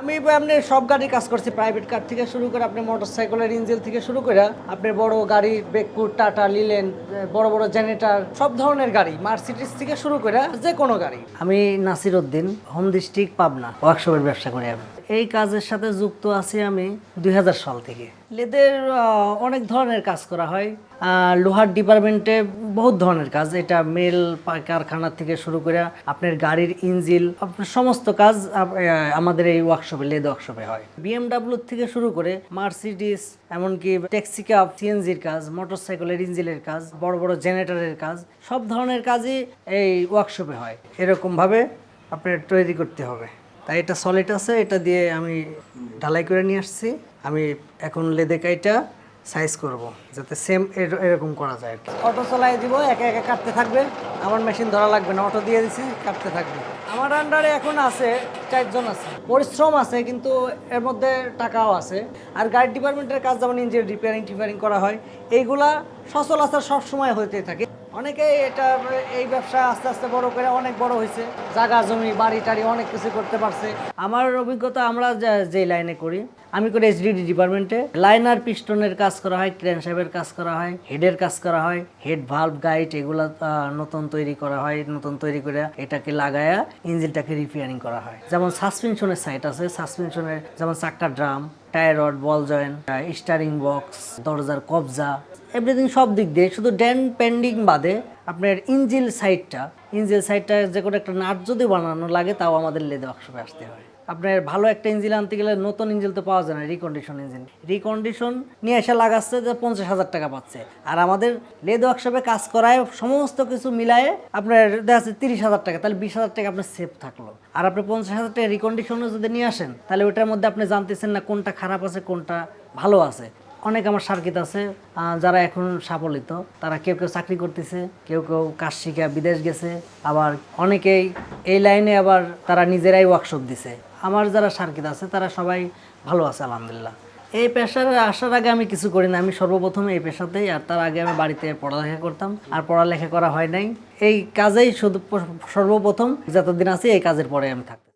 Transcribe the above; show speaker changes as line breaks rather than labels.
আমি আপনি সব গাড়ি কাজ করছি প্রাইভেট কার থেকে শুরু করে আপনি মোটরসাইকেলের ইঞ্জিন থেকে শুরু করে আপনি বড় গাড়ি বেকপুর টাটা লিলেন বড় বড় জেনেটার সব ধরনের গাড়ি মার্সিডিস থেকে শুরু করে যে কোনো গাড়ি। আমি নাসির উদ্দিন হোম ডিস্ট্রিক্ট পাবনা ওয়ার্কশপের ব্যবসা করি আমি। এই কাজের সাথে যুক্ত আছি আমি দুই হাজার সাল থেকে। লেদের অনেক ধরনের কাজ করা হয়। লোহার ডিপার্টমেন্টে বহুত ধরনের কাজ। এটা মেল কারখানা থেকে শুরু করে আপনার গাড়ির ইঞ্জিল সমস্ত কাজ আমাদের এই ওয়ার্কশপে লেদ ওয়ার্কশপে হয়। বিএমডাব্লিউ থেকে শুরু করে মার্সিডিস এমনকি ট্যাক্সি কাপ সিএনজির কাজ মোটরসাইকেলের ইঞ্জিলের কাজ, বড় বড় জেনারেটরের কাজ, সব ধরনের কাজই এই ওয়ার্কশপে হয়। এরকমভাবে আপনার তৈরি করতে হবে। তাই এটা সলিড আছে, এটা দিয়ে আমি ঢালাই করে নিয়ে আসছি। আমি এখন লেদে কাইটা সাইজ করব, যাতে সেম এরকম করা যায় অটো চালাই দিব, একে একে কাটতে থাকবে। আমার মেশিন ধরা লাগবে না অটো দিয়ে দিছি, কাটতে থাকবে। আমার আন্ডারে এখন আছে চারজন আছে। পরিশ্রম আছে, কিন্তু এর মধ্যে টাকাও আছে। আর গাড়ি ডিপার্টমেন্টের কাজ যেমন ইঞ্জিন রিপেয়ারিং টিপেয়ারিং করা হয়, এইগুলা সচরাচর সব সময় হইতে থাকে। অনেকেই এটা এই ব্যবসা আস্তে আস্তে বড় করে অনেক বড় হয়েছে। জায়গা, জমি, বাড়ি টাড়ি অনেক কিছু করতে পারছে। আমার অভিজ্ঞতা আমরা যে- লাইনে করি, আমি করি এইচডিডি ডিপার্টমেন্টে লাইনার পিস্টনের কাজ করা হয় ক্রেন সাহেবের কাজ করা হয় হেডের কাজ করা হয় হেড ভাল্ব গাইড এগুলা নতুন তৈরি করা হয়, নতুন তৈরি করে এটাকে লাগায়া ইঞ্জিনটাকে রিপেয়ারিং করা হয়। যেমন সাসপেনশনের সাইট আছে সাসপেনশনের যেমন চাক্কা drum tyre rod ball joint steering box দরজার কবজা এভরিথিং সব দিক দিয়ে, শুধু ড্যান পেন্ডিং বাদে আপনার ইঞ্জিল সাইডটা ইঞ্জিল সাইডটা যে কোনো একটা নাট যদি বানানো লাগে, তাও আমাদের লেদে ওয়ার্কশপে আসতে হয়। আপনার ভালো একটা ইঞ্জিল আনতে গেলে নতুন ইঞ্জিল তো পাওয়া যায় না রিকন্ডিশন ইঞ্জিন রিকন্ডিশন নিয়ে এসে লাগাচ্ছে যে পঞ্চাশ হাজার টাকা পাচ্ছে। আর আমাদের লেদ ওয়ার্কশপে কাজ করায় সমস্ত কিছু মিলায়ে আপনার দেখা যাচ্ছে তিরিশ হাজার টাকা, তাহলে বিশ হাজার টাকা আপনার সেফ থাকল। আর আপনি পঞ্চাশ হাজার টাকা রিকন্ডিশনে যদি নিয়ে আসেন, তাহলে ওটার মধ্যে আপনি জানতেছেন না কোনটা খারাপ আছে, কোনটা ভালো আছে। অনেক আমার সার্কিট আছে যারা এখন সাফলিত তারা কেউ কেউ চাকরি করতেছে, কেউ কেউ কাজ শিখে বিদেশ গেছে, আবার অনেকেই এই লাইনে আবার তারা নিজেরাই ওয়ার্কশপ দিছে। আমার যারা সার্কিট আছে, তারা সবাই ভালো আছে, আলহামদুলিল্লাহ। এই পেশার আসার আগে আমি কিছু করি না, আমি সর্বপ্রথম এই পেশাতেই, আর তার আগে আমি বাড়িতে পড়ালেখা করতাম, আর পড়ালেখা করা হয় নাই। এই কাজেই শুধু সর্বপ্রথম, যতদিন আছি, এই কাজের পরে আমি থাকতাম।